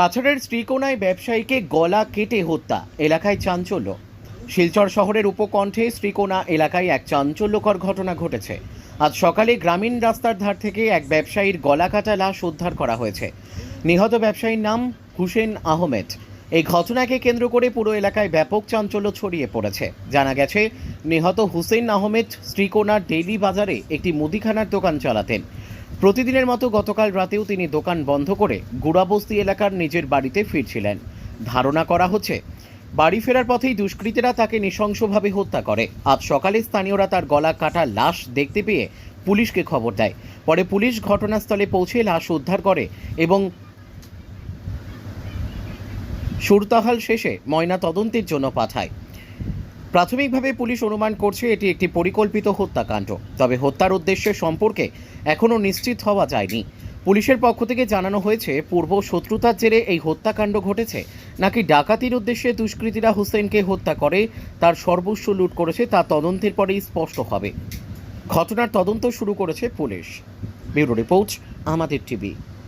কাছাড়ের শ্রীকোনায় ব্যবসায়ীকে গলা কেটে হত্যা, এলাকায় চাঞ্চল্য। শিলচর শহরের উপকণ্ঠে শ্রীকোনা এলাকায় এক চাঞ্চল্যকর ঘটনা ঘটেছে। আজ সকালে গ্রামীণ রাস্তার ধার থেকে এক ব্যবসায়ীর গলা কাটা লাশ উদ্ধার করা হয়েছে। নিহত ব্যবসায়ীর নাম হুসেন আহমেদ। এই ঘটনাকে কেন্দ্র করে পুরো এলাকায় ব্যাপক চাঞ্চল্য ছড়িয়ে পড়েছে। জানা গেছে, নিহত হুসেন আহমেদ শ্রীকোনার ডেইলি বাজারে একটি মুদিখানার দোকান চালাতেন। প্রতিদিনের মতো গতকাল রাতেও তিনি দোকান বন্ধ করে গুড়াবস্তি এলাকার নিজের বাড়িতে ফিরছিলেন। ধারণা করা হচ্ছে, বাড়ি ফেরার পথেই দুষ্কৃতীরা তাকে নৃশংসভাবে হত্যা করে। আজ সকালে স্থানীয়রা তার গলা কাটা লাশ দেখতে পেয়ে পুলিশকে খবর দেয়। পরে পুলিশ ঘটনাস্থলে পৌঁছে লাশ উদ্ধার করে এবং সুরতাহাল শেষে ময়না তদন্তের জন্য পাঠায়। প্রাথমিকভাবে পুলিশ অনুমান করছে এটি একটি পরিকল্পিত হত্যাকাণ্ড, তবে হত্যার উদ্দেশ্যে সম্পর্কে এখনও নিশ্চিত হওয়া যায়নি। পুলিশের পক্ষ থেকে জানানো হয়েছে, পূর্ব শত্রুতার জেরে এই হত্যাকাণ্ড ঘটেছে, নাকি ডাকাতির উদ্দেশ্যে দুষ্কৃতীরা হুসেনকে হত্যা করে তার সর্বস্ব লুট করেছে তা তদন্তের পরেই স্পষ্ট হবে। ঘটনার তদন্ত শুরু করেছে পুলিশ। ব্যুরো রিপোর্ট, আমাদের টিভি।